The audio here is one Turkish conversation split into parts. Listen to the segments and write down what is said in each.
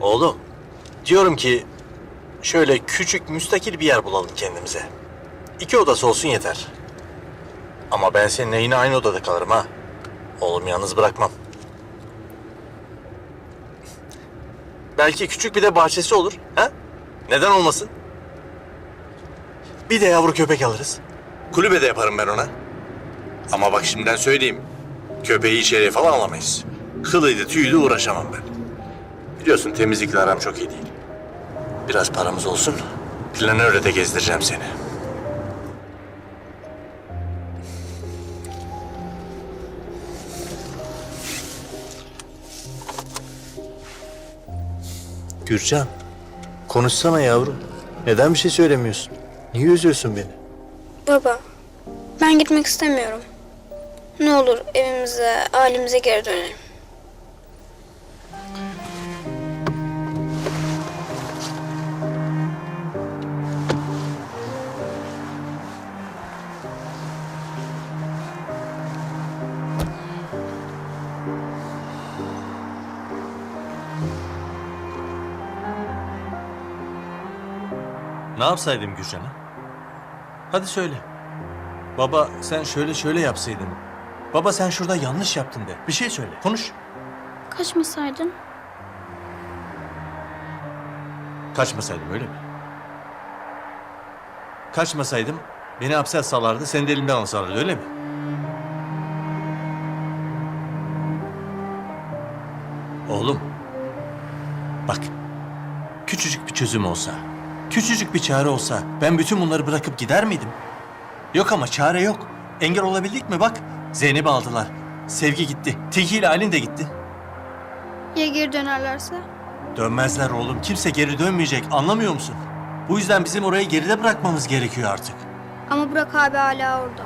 Oğlum, diyorum ki şöyle küçük müstakil bir yer bulalım kendimize. İki odası olsun yeter. Ama ben seninle yine aynı odada kalırım ha. Oğlum yalnız bırakmam. Belki küçük bir de bahçesi olur. Ha? Neden olmasın? Bir de yavru köpek alırız. Kulübede yaparım ben ona. Ama bak şimdiden söyleyeyim. Köpeği içeriye falan alamayız. Kılıydı tüydü uğraşamam ben. Biliyorsun temizlikle aram çok iyi değil. Biraz paramız olsun. Planörle de gezdireceğim seni. Gürcan, konuşsana yavrum. Neden bir şey söylemiyorsun? Niye üzüyorsun beni? Baba, ben gitmek istemiyorum. Ne olur evimize, ailemize geri dönelim. Ne yapsaydım Gürcan'a? Hadi söyle. Baba sen şöyle şöyle yapsaydın. Baba sen şurada yanlış yaptın de. Bir şey söyle. Konuş. Kaçmasaydın. Kaçmasaydım öyle mi? Kaçmasaydım beni hapse atsalardı, seni de elimden alsalardı öyle mi? Oğlum, bak küçücük bir çözüm olsa, küçücük bir çare olsa ben bütün bunları bırakıp gider miydim? Yok ama çare yok. Engel olabildik mi bak? Zeynep'i aldılar. Sevgi gitti. Tilki ile Aylin de gitti. Ya geri dönerlerse? Dönmezler oğlum. Kimse geri dönmeyecek. Anlamıyor musun? Bu yüzden bizim orayı geride bırakmamız gerekiyor artık. Ama Burak abi hala orada.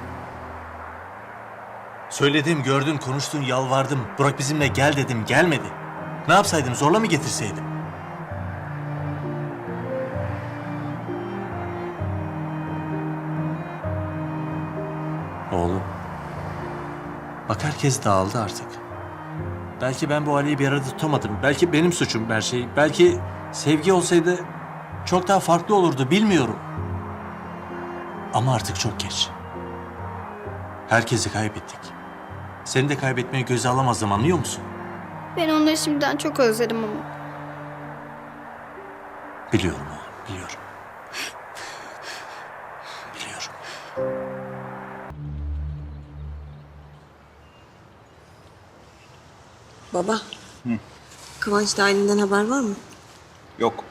Söyledim, gördün, konuştun, yalvardım. Burak bizimle gel dedim, gelmedi. Ne yapsaydım, zorla mı getirseydim? Oğlum. Bak herkes dağıldı artık. Belki ben bu aileyi bir arada tutamadım. Belki benim suçum her şey. Belki sevgi olsaydı çok daha farklı olurdu, bilmiyorum. Ama artık çok geç. Herkesi kaybettik. Seni de kaybetmeyi göze alamazdım anlıyor musun? Ben onları şimdiden çok özledim ama. Biliyorum oğlum, biliyorum. Biliyorum. Baba. Kıvanç dahilinden haber var mı? Yok.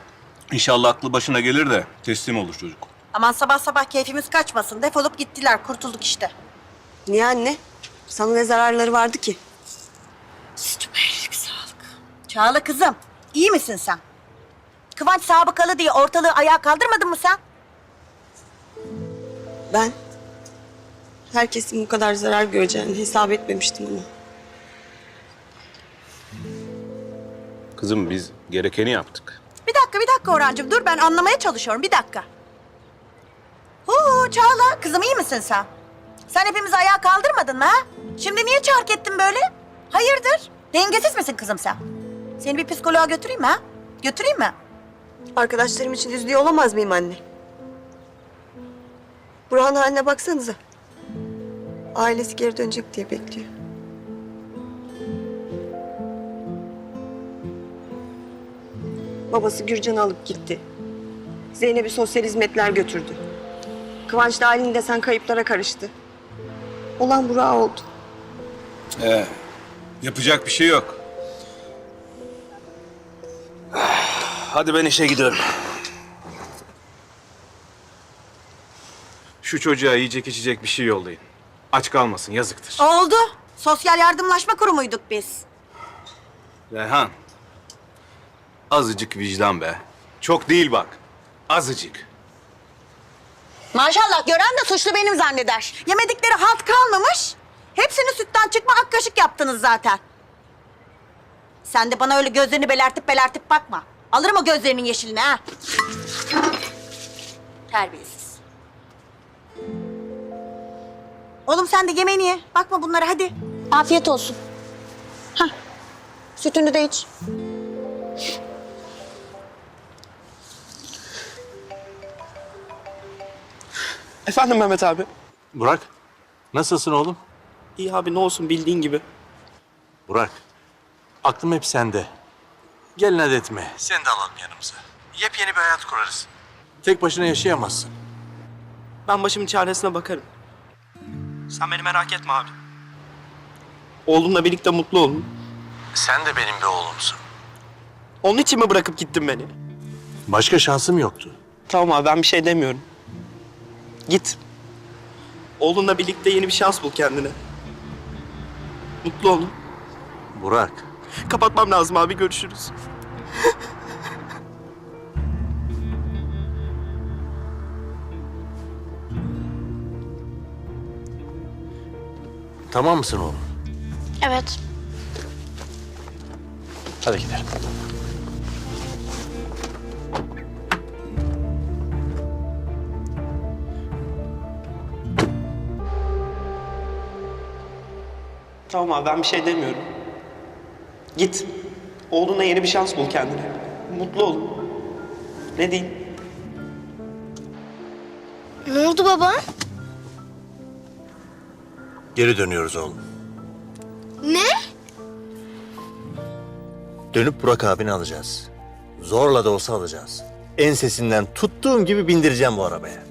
İnşallah aklı başına gelir de teslim olur çocuk. Aman sabah sabah keyfimiz kaçmasın. Defolup gittiler. Kurtulduk işte. Niye anne? Sana ne zararları vardı ki? Sütüme iyilik sağlık. Çağla kızım. iyi misin sen? Kıvanç sabıkalı diye ortalığı ayağa kaldırmadın mı sen? Ben herkesin bu kadar zarar göreceğini hesap etmemiştim ama. Kızım biz gerekeni yaptık. Bir dakika bir dakika Orhancığım. Dur ben anlamaya çalışıyorum. Bir dakika. Huu Çağla. Kızım iyi misin sen? Sen hepimizi ayağa kaldırmadın mı ha? Şimdi niye çark ettin böyle? Hayırdır? Dengesiz misin kızım sen? Seni bir psikoloğa götüreyim mi ha? Götüreyim mi? Arkadaşlarım için üzülüyor olamaz mıyım anne? Burhan haline baksanıza. Ailesi geri dönecek diye bekliyor. Babası Gürcan'ı alıp gitti. Zeynep'i sosyal hizmetler götürdü. Kıvanç da halinde sen kayıplara karıştı. Olan Burak oldu. Ee, yapacak bir şey yok. Hadi ben işe gidiyorum. Şu çocuğa yiyecek içecek bir şey yollayın. Aç kalmasın yazıktır. Oldu. Sosyal yardımlaşma kurumuyduk biz. Reyhan. Azıcık vicdan be. Çok değil bak. Azıcık. Maşallah gören de suçlu benim zanneder. Yemedikleri halt kalmamış. Hepsini sütten çıkma ak kaşık yaptınız zaten. Sen de bana öyle gözlerini belertip belertip bakma. Alırım o gözlerinin yeşilini ha. Terbiyesiz. Oğlum sen de yemeğini ye. Bakma bunlara hadi. Afiyet olsun. Hah. Sütünü de iç. Efendim Mehmet abi. Burak, nasılsın oğlum? İyi abi ne olsun bildiğin gibi. Burak, aklım hep sende. Gel inat etme, seni de alalım yanımıza. Yepyeni bir hayat kurarız. Tek başına yaşayamazsın. Ben başımın çaresine bakarım. Sen beni merak etme abi. Oğlumla birlikte mutlu olun. Sen de benim bir oğlumsun. Onun için mi bırakıp gittin beni? Başka şansım yoktu. Tamam abi ben bir şey demiyorum. Git. Oğlunla birlikte yeni bir şans bul kendine. Mutlu olun. Burak, Kapatmam lazım abi görüşürüz. tamam mısın oğlum? Evet. Hadi gidelim. Tamam abi ben bir şey demiyorum. Git. Oğluna yeni bir şans bul kendine. Mutlu ol. Ne diyeyim? Ne oldu baba? Geri dönüyoruz oğlum. Ne? Dönüp Burak abini alacağız. Zorla da olsa alacağız. Ensesinden tuttuğum gibi bindireceğim bu arabaya.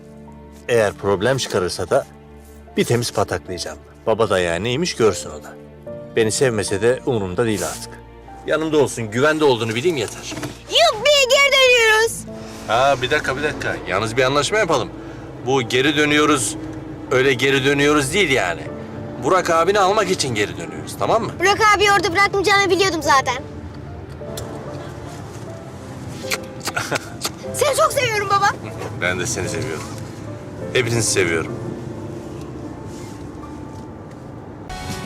Eğer problem çıkarırsa da bir temiz pataklayacağım. Baba dayağı neymiş görsün o da. Beni sevmese de umurumda değil artık. Yanımda olsun, güvende olduğunu bileyim yeter. Yuppi geri dönüyoruz. Ha bir dakika bir dakika. Yalnız bir anlaşma yapalım. Bu geri dönüyoruz, öyle geri dönüyoruz değil yani. Burak abini almak için geri dönüyoruz tamam mı? Burak abi orada bırakmayacağını biliyordum zaten. Seni çok seviyorum baba. Ben de seni seviyorum. Hepinizi seviyorum.